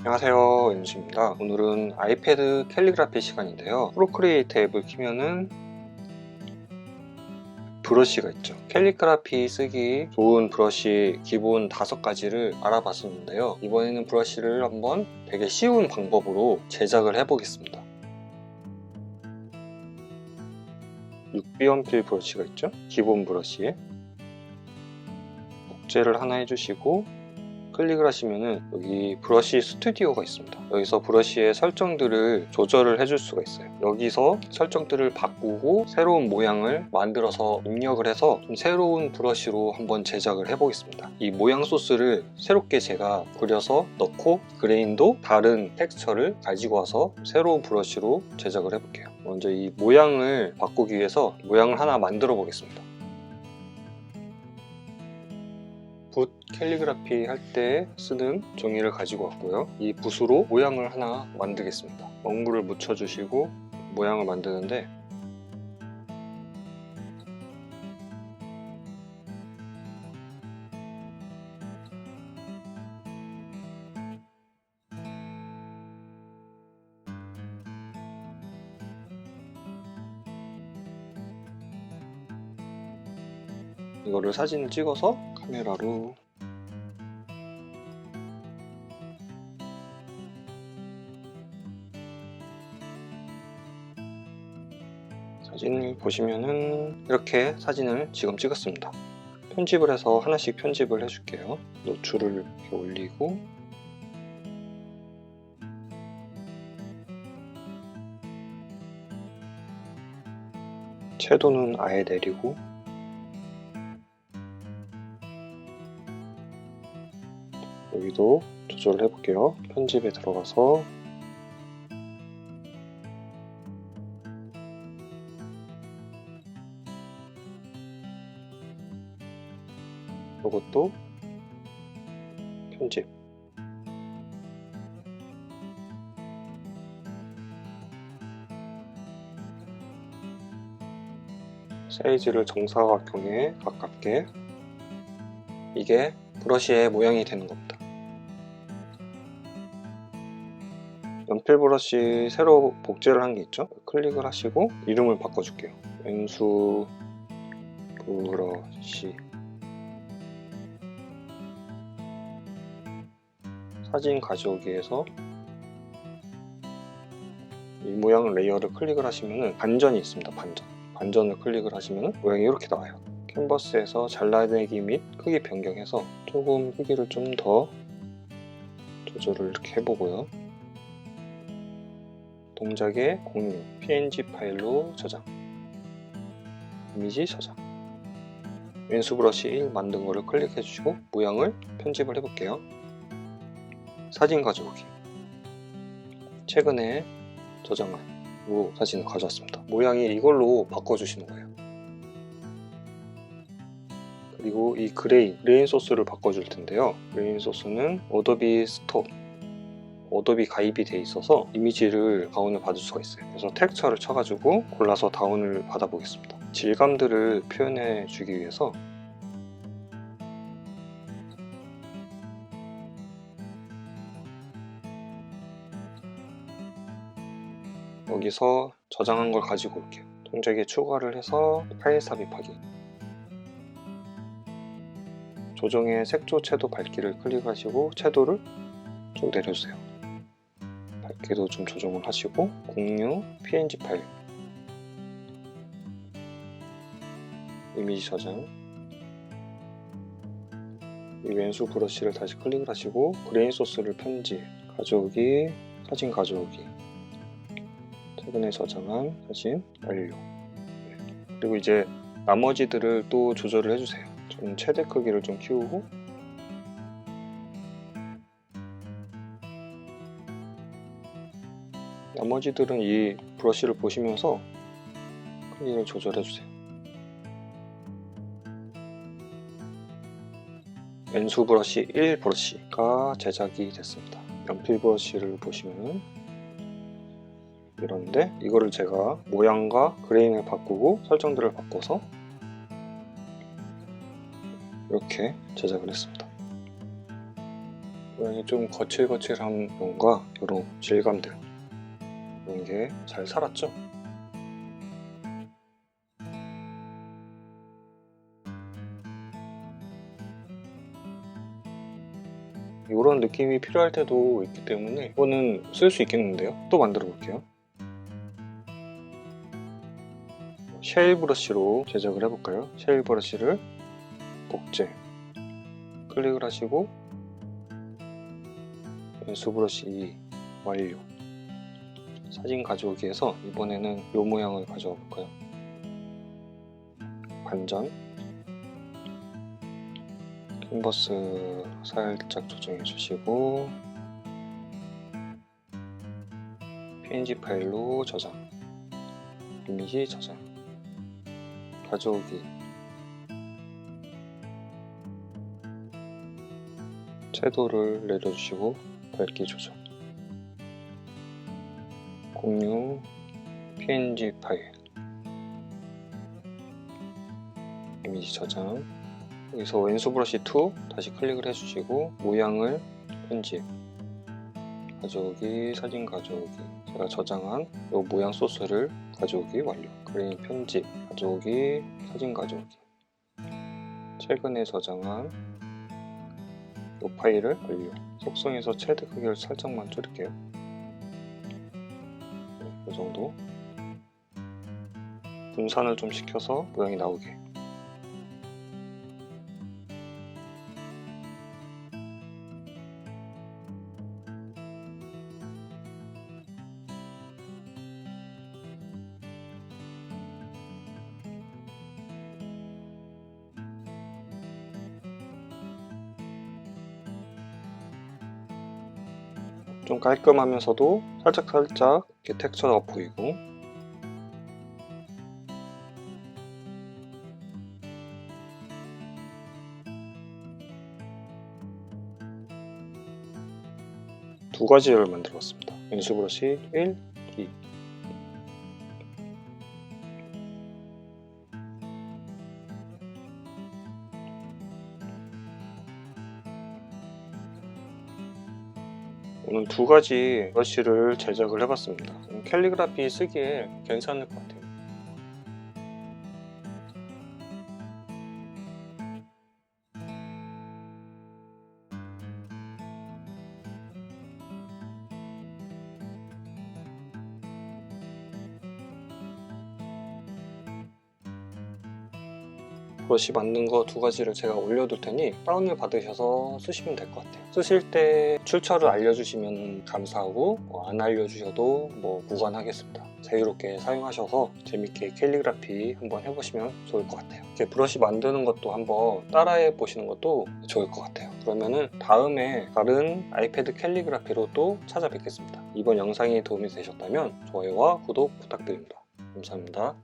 안녕하세요 윤수입니다. 오늘은 아이패드 캘리그라피 시간인데요. 프로크리에이트 앱을 키면은 브러쉬가 있죠. 캘리그라피 쓰기 좋은 브러쉬 기본 다섯 가지를 알아봤었는데요. 이번에는 브러쉬를 한번 되게 쉬운 방법으로 제작을 해보겠습니다. 6비연필 브러쉬가 있죠? 기본 브러쉬에. 복제를 하나 해주시고 클릭을 하시면은 여기 브러쉬 스튜디오가 있습니다. 여기서 브러쉬의 설정들을 조절을 해줄 수가 있어요. 여기서 설정들을 바꾸고 새로운 모양을 만들어서 입력을 해서 좀 새로운 브러쉬로 한번 제작을 해보겠습니다. 이 모양 소스를 새롭게 제가 그려서 넣고 그레인도 다른 텍스처를 가지고 와서 새로운 브러쉬로 제작을 해볼게요. 먼저 이 모양을 바꾸기 위해서 모양을 하나 만들어 보겠습니다. 캘리그라피 할 때 쓰는 종이를 가지고 왔고요. 이 붓으로 모양을 하나 만들겠습니다. 먹물을 묻혀주시고 모양을 만드는데 이거를 사진을 찍어서 카메라로 사진을 보시면은 이렇게 사진을 지금 찍었습니다. 편집을 해서 하나씩 편집을 해줄게요. 노출을 이렇게 올리고 채도는 아예 내리고 여기도 조절을 해볼게요. 편집에 들어가서 이것도 편집 사이즈를 정사각형에 가깝게 이게 브러쉬의 모양이 되는 겁니다. 연필 브러쉬 새로 복제를 한 게 있죠? 클릭을 하시고 이름을 바꿔줄게요. 왼수 브러쉬 사진 가져오기에서 이 모양 레이어를 클릭을 하시면 반전이 있습니다. 반전. 반전을 클릭을 하시면 모양이 이렇게 나와요. 캔버스에서 잘라내기 및 크기 변경해서 조금 크기를 좀 더 조절을 이렇게 해보고요. 동작의 공유, png 파일로 저장, 이미지 저장. 왼수 브러쉬 1 만든 거를 클릭해 주시고 모양을 편집을 해볼게요. 사진 가져오기. 최근에 저장한 이 사진을 가져왔습니다. 모양이 이걸로 바꿔주시는 거예요. 그리고 이 그레인, 그레인 소스를 바꿔줄 텐데요. 그레인 소스는 어도비 스톱, 어도비 가입이 돼 있어서 이미지를 다운을 받을 수가 있어요. 그래서 텍스처를 쳐가지고 골라서 다운을 받아 보겠습니다. 질감들을 표현해 주기 위해서 여기서 저장한 걸 가지고 올게요. 동작에 추가를 해서 파일 삽입하기. 조정의 색조 채도 밝기를 클릭하시고 채도를 쭉 내려주세요. 밝기도 좀 조정을 하시고 공유 png 파일 이미지 저장 이 왼수 브러쉬를 다시 클릭을 하시고 그레인 소스를 편집 가져오기 사진 가져오기 최근에 저장한 사진 완료 그리고 이제 나머지들을 또 조절을 해주세요 좀 최대 크기를 좀 키우고 나머지들은 이 브러쉬를 보시면서 크기를 조절해 주세요. 왼수 브러쉬 1 브러쉬가 제작이 됐습니다. 연필 브러쉬를 보시면 이런데 이거를 제가 모양과 그레인을 바꾸고 설정들을 바꿔서 이렇게 제작을 했습니다. 모양이 좀 거칠거칠한 면과 이런 질감들 이런 게 잘 살았죠? 이런 느낌이 필요할 때도 있기 때문에 이거는 쓸 수 있겠는데요? 또 만들어 볼게요. 쉐일 브러쉬로 제작을 해볼까요? 쉐일 브러쉬를 복제 클릭을 하시고 연수 브러쉬 2 완료 사진 가져오기에서 이번에는 이 모양을 가져와 볼까요? 반전 캔버스 살짝 조정해 주시고 png 파일로 저장 이미지 저장 가져오기 채도를 내려주시고 밝기 조정. 공유 png 파일. 이미지 저장. 여기서 왼수 브러쉬 2 다시 클릭을 해주시고 모양을 편집. 가져오기 사진 가져오기 제가 저장한 이 모양 소스를 가져오기 완료. 그림 편집 가져오기 사진 가져오기. 최근에 저장한 이 파일을 완료. 속성에서 최대 크기를 살짝만 줄일게요. 네, 이 정도. 분산을 좀 시켜서 모양이 나오게 좀 깔끔하면서도 살짝살짝 이렇게 텍스처가 보이고 두 가지를 만들어 봤습니다. 인수 브러쉬 1, 오늘 두 가지 브러쉬를 제작을 해봤습니다. 음, 캘리그라피 쓰기에 괜찮을 것 브러쉬 만든 거 두 가지를 제가 올려둘 테니 다운을 받으셔서 쓰시면 될 것 같아요. 쓰실 때 출처를 알려주시면 감사하고 뭐 안 알려주셔도 뭐 무관하겠습니다. 자유롭게 사용하셔서 재밌게 캘리그라피 한번 해보시면 좋을 것 같아요. 이렇게 브러쉬 만드는 것도 한번 따라해 보시는 것도 좋을 것 같아요. 그러면은 다음에 다른 아이패드 캘리그라피로 또 찾아뵙겠습니다. 이번 영상이 도움이 되셨다면 좋아요와 구독 부탁드립니다. 감사합니다.